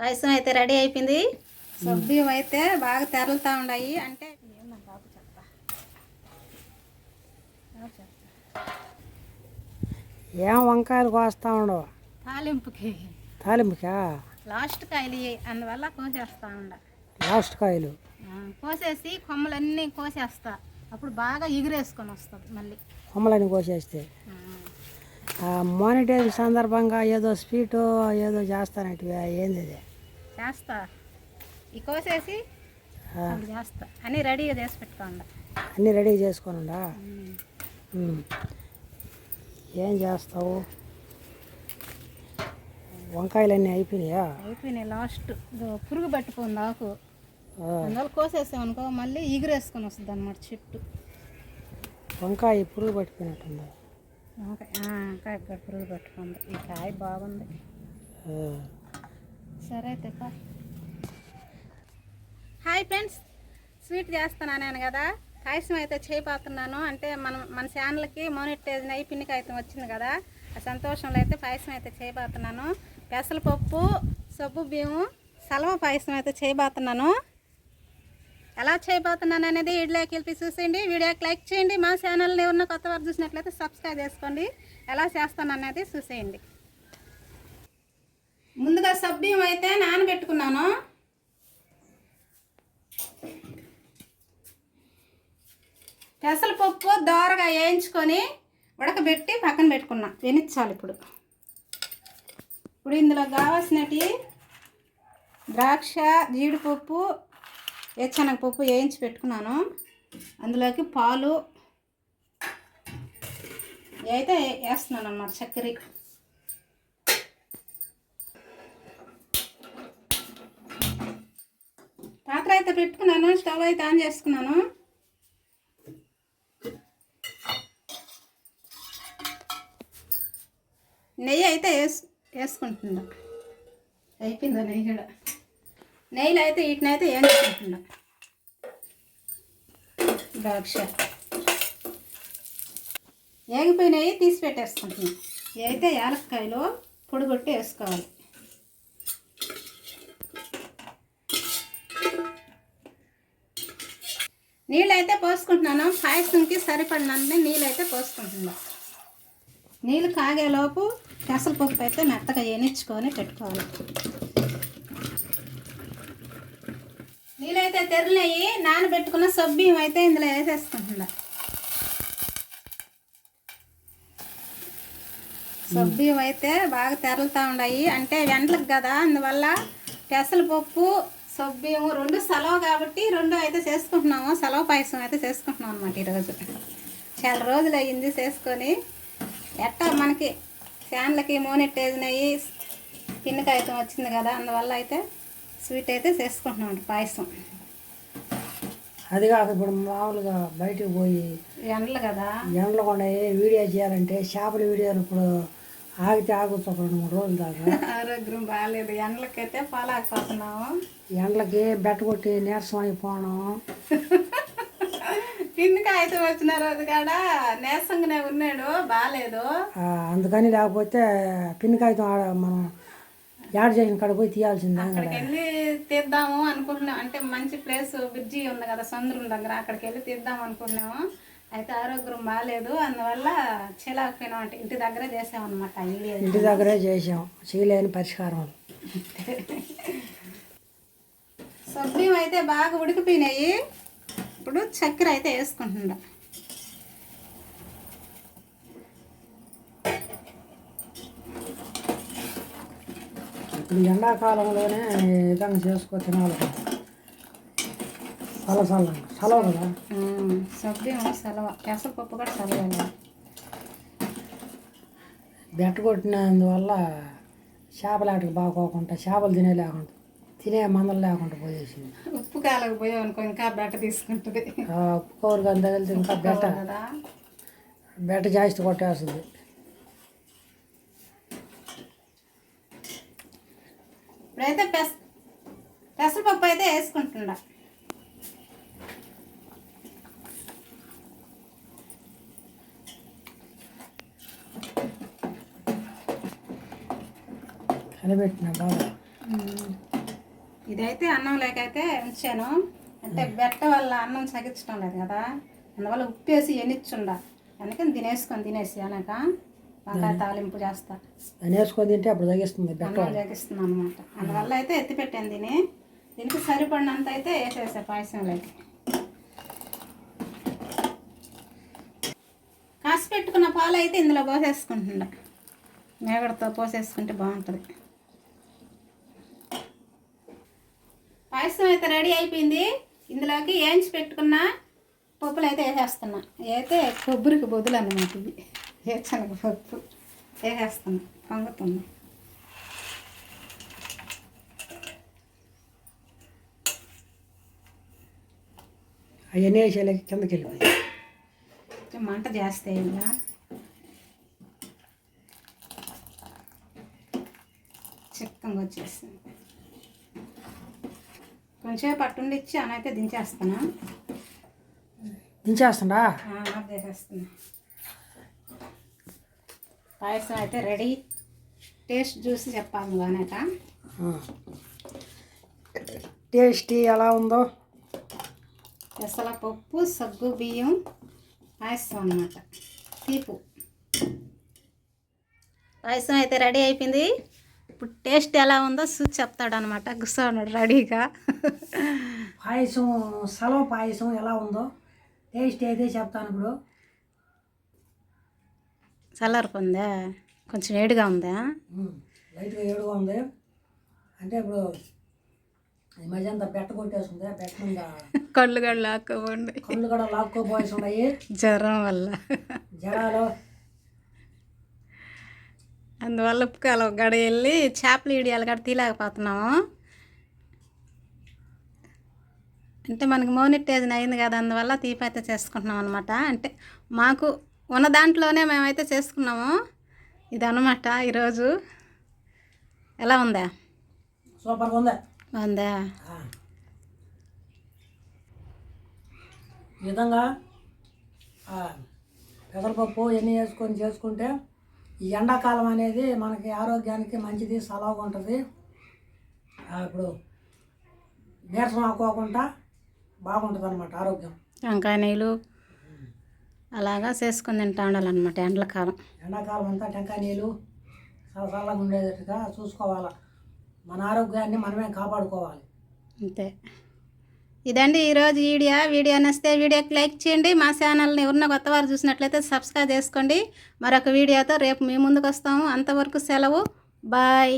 పాయసం అయితే రెడీ అయిపోయింది. సబ్బియం అయితే బాగా తెరలుతా ఉన్నాయి అంటే. ఏం వంకాయలు కోస్తా ఉండవు తాలింపుకి. తాలింపుకా? లాస్ట్ కాయలు. అందువల్ల కోసేస్తా ఉండ. లాస్ట్ కాయలు? ఆ, కోసేసి కొమ్మలన్నీ కోసేస్తా. అప్పుడు బాగా ఎగిరేసుకొని వస్తుంది మళ్ళీ. కొమ్మలని కోసేస్తే? మానిటైజ్ సందర్భంగా ఏదో స్వీటు ఏదో చేస్తానంటే ఏంది ఇది? చేస్తా. ఈ కోసేసి చేస్తా. అన్నీ రెడీగా చేసి పెట్టుకోండి. అన్నీ రెడీ చేసుకోనుండా ఉమ్. ఏం చేస్తావు? వంకాయలన్నీ అయిపోయినాయా? అయిపోయినాయి లాస్ట్ పురుగు పట్టుకుంది ఆకు. అందువల్ల కోసేసామనుకో మళ్ళీ ఎగిరేసుకొని వస్తుంది అనమాట చెట్టు. వంకాయ పురుగు పట్టుకున్నట్టుంది ఇక్కడ పురుగు పట్టుకుంది. ఈ కాయ బాగుంది. సరే అయితే హాయ్ ఫ్రెండ్స్. స్వీట్ చేస్తున్నాను నేను కదా. పాయసం అయితే చేయబోతున్నాను. అంటే మన మన ఛానల్కి మోనిటైజ్ అయ్యి పిన్ని కాగితం వచ్చింది కదా. ఆ సంతోషంలో అయితే పాయసం అయితే చేయబోతున్నాను. పెసరపప్పు సబ్బు బియ్యం సలవ పాయసం అయితే చేయబోతున్నాను. ఎలా చేయబోతున్నాను అనేది వీడియోకి వెళ్ళి చూసేయండి. వీడియోకి లైక్ చేయండి. మా ఛానల్ని ఎవరన్నా కొత్త వారు చూసినట్లయితే సబ్స్క్రైబ్ చేసుకోండి. ఎలా చేస్తాను అనేది చూసేయండి. ముందుగా సబ్బియం అయితే నానబెట్టుకున్నాను. పెసలపప్పు దోరగా వేయించుకొని ఉడకబెట్టి పక్కన పెట్టుకున్నా. వెనిచ్చాలి ఇప్పుడు. ఇప్పుడు ఇందులో కావాల్సినవి ద్రాక్ష జీడిపప్పు వేరుశనగపప్పు వేయించి పెట్టుకున్నాను. అందులోకి పాలు అయితే వేస్తున్నాను అన్నమాట చక్కెర. పాత్ర అయితే పెట్టుకున్నాను స్టవ్ అయితే ఆన్ చేసుకున్నాను. నెయ్యి అయితే వేసు వేసుకుంటున్నా. అయిపోయిందా నెయ్యి కూడా? నెయ్యిలో అయితే వీటిని అయితే చేసుకుంటున్నా? ద్రాక్ష. ఏగిపోయినవి తీసి పెట్టేసుకుంటున్నా. ఇవి అయితే యాలక్కాయలు పొడిగొట్టి వేసుకోవాలి. నీళ్ళు అయితే పోసుకుంటున్నాను. పాయసంకి సరిపడినన్ని నీళ్ళు అయితే పోసుకుంటున్నాను నీళ్ళు కాగేలోపు పెసరపప్పు అయితే మెత్తగా ఎనిచ్చుకొని పెట్టుకోవాలి. అయితే తెరలేయి నానబెట్టుకున్న సబ్బియం అయితే ఇందులో వేసేసుకుంటున్నా. సబ్బియం అయితే బాగా తెరలుతూ ఉన్నాయి అంటే వెంటలకు కదా అందువల్ల పెసరపప్పు సబ్బియం రెండు సెలవు కాబట్టి రెండు అయితే చేసుకుంటున్నాము. సెలవు పాయసం అయితే చేసుకుంటున్నాం అనమాట ఈరోజు. చాలా రోజులు అయ్యింది చేసుకొని. ఎట్టా మనకి ఫ్యాన్లకి మోనెట్టేసినాయి. అయ్యి పిన్ని వచ్చింది కదా అందువల్ల అయితే స్వీట్ అయితే చేసుకుంటున్నాం పాయసం. అది కాక ఇప్పుడు మామూలుగా బయటకు పోయి ఎండలు కదా. ఎండలు కూడా వీడియో చేయాలంటే చేపల వీడియోలు ఇప్పుడు ఆగితే ఆగుతా ఒక రెండు మూడు రోజుల దాకా. ఆరోగ్యం బాగాలేదు. ఎండలకైతే పాలాకపోతున్నాము ఎండలకి బెట్ట కొట్టి నీరసం అయిపోవడం పిన్ని కాగితం వచ్చిన రోజు కాడ నీరసంగానే ఉన్నాడు బాగాలేదు. అందుకని లేకపోతే పిన్ కాగితం మనం యాడ్ చేసిన కాడ పోయి తీయాల్సిందే అక్కడికి వెళ్ళి తీద్దాము అనుకుంటున్నాం. అంటే మంచి ప్లేస్ బ్రిడ్జి ఉంది కదా సముద్రం దగ్గర అక్కడికి వెళ్ళి తీద్దాం అనుకున్నాము. అయితే ఆరోగ్యం బాగాలేదు అందువల్ల చేయలేకపోయినాం అంటే ఇంటి దగ్గరే చేసామన్నమాట ఆ వీడియో ఇంటి దగ్గరే చేసాం. చేయలేని పరిష్కారం. సబ్బియం అయితే బాగా ఉడికిపోయినాయి. ఇప్పుడు చక్కెర అయితే వేసుకుంటున్నా. ఇప్పుడు ఎండాకాలంలోనే విధంగా చేసుకో తినాలి. చల్ల చల్ల చలవ కదా? సబ్బియం సెలవ. పెసరపప్పు కూడా సెలవు బెట్ట కొట్టినందువల్ల చేపలాటకి బాగోకుండా చేపలు తినే లేకుండా తినే మందలు లేకుండా పోయేసింది. ఉప్పు కాలకు పోయాం అనుకో ఇంకా బెట్ట తీసుకుంటుంది. ఉప్పు కౌరు కానీ తగిలితే ఇంకా బెట్ట బెట్ట జాస్తి కొట్టేస్తుంది. ఇప్పుడైతే పెస పెసరపప్పు అయితే వేసుకుంటున్నా. బాగా. ఇదైతే అన్నం లేకైతే ఉంచాను. అంటే బెట్ట వల్ల అన్నం సగించడం లేదు కదా. అందువల్ల ఉప్పేసి ఎనిచ్చుండ అందుకని తినేసుకొని తినేసి అనక వంకాయ తాలింపు చేస్తా. వేసుకొని తింటే అప్పుడు తగ్గిస్తుంది చేగిస్తున్నాను అనమాట అందువల్ల అయితే ఎత్తి పెట్టాను దీన్ని. దీనికి సరిపడినంత అయితే వేసేసా పాయసంలోకి కాసి పెట్టుకున్న పాలు అయితే ఇందులో పోసేసుకుంటుండ మేగడతో పోసేసుకుంటే బాగుంటుంది. పాయసం అయితే రెడీ అయిపోయింది. ఇందులోకి ఏంచి పెట్టుకున్న పప్పులు అయితే వేసేస్తున్నా. అయితే కొబ్బరికి బొద్దులు అన్నమాట ఇవి. వేరుశనగ పప్పు వేసేస్తున్నా పొంగుతుంది అవన్నీ వేసేలాకి కిందకి వెళ్ళిపోయి మంట చేస్తే ఇంకా చిక్కంగా వచ్చేస్తుంది కొంచెం పట్టుండి ఇచ్చి అనైతే దించేస్తాను దించేస్తుందా ఆఫ్ చేసేస్తున్నా పాయసం అయితే రెడీ. టేస్ట్ చూసి చెప్పాలి నువ్వు అనేక టేస్టీ ఎలా ఉందో? పెసరపప్పు సగ్గు బియ్యం పాయసం అన్నమాట తీపు. పాయసం అయితే రెడీ అయిపోయింది. ఇప్పుడు టేస్ట్ ఎలా ఉందో చూసి చెప్తాడు అనమాట. కూర్చోన్నాడు రెడీగా. పాయసం సలవ పాయసం ఎలా ఉందో? టేస్ట్ అయితే చెప్తాను ఇప్పుడు. చల్లారిపోయిందా కొంచెం వేడిగా ఉందా? లైట్గా ఏడుగా ఉంది. అంటే ఇప్పుడు ఈ మధ్య అంతా బెట్ట కొట్టేస్తుంది. మీద కళ్ళు కళ్ళు ఆక్కోండి కళ్ళు కూడా లాక్కోపోయేసి ఉన్నాయి జ్వరం వల్ల. జనాలు అందువల్ల ఉప్పుకాల గడ వెళ్ళి చేపలు ఇడియాలు గడ తీలేకపోతున్నాము అంటే మనకి మోనిటైజన్ అయింది కదా అందువల్ల తీపి అయితే చేసుకుంటున్నాం అనమాట అంటే మాకు ఉన్న దాంట్లోనే మేమైతే చేసుకున్నాము. ఇది అనమాట ఈరోజు. ఎలా ఉందా? సూపర్గా ఉంది. ఈ విధంగా పెసరపప్పు ఎన్ని వేసుకొని చేసుకుంటే ఈ ఎండాకాలం అనేది మనకి ఆరోగ్యానికి మంచిది సలవుగా ఉంటుంది. ఇప్పుడు నీరసం ఆకోకుండా బాగుంటుంది అనమాట ఆరోగ్యం. వంకాయ నీళ్ళు అలాగా చేసుకొని తింటా ఉండాలన్నమాట ఎండలకాలం. ఎండాకాలం అంతా టెంకాయ నీళ్ళు చల్లగా ఉండేటట్టుగా చూసుకోవాలి. మన ఆరోగ్యాన్ని మనమే కాపాడుకోవాలి. అంతే. ఇదండి ఈరోజు వీడియో. వీడియో నచ్చితే వీడియోకి లైక్ చేయండి. మా ఛానల్ని ఎవరన్నా కొత్త వారు చూసినట్లయితే సబ్స్క్రైబ్ చేసుకోండి. మరొక వీడియోతో రేపు మీ ముందుకు వస్తాము. అంతవరకు సెలవు. బాయ్.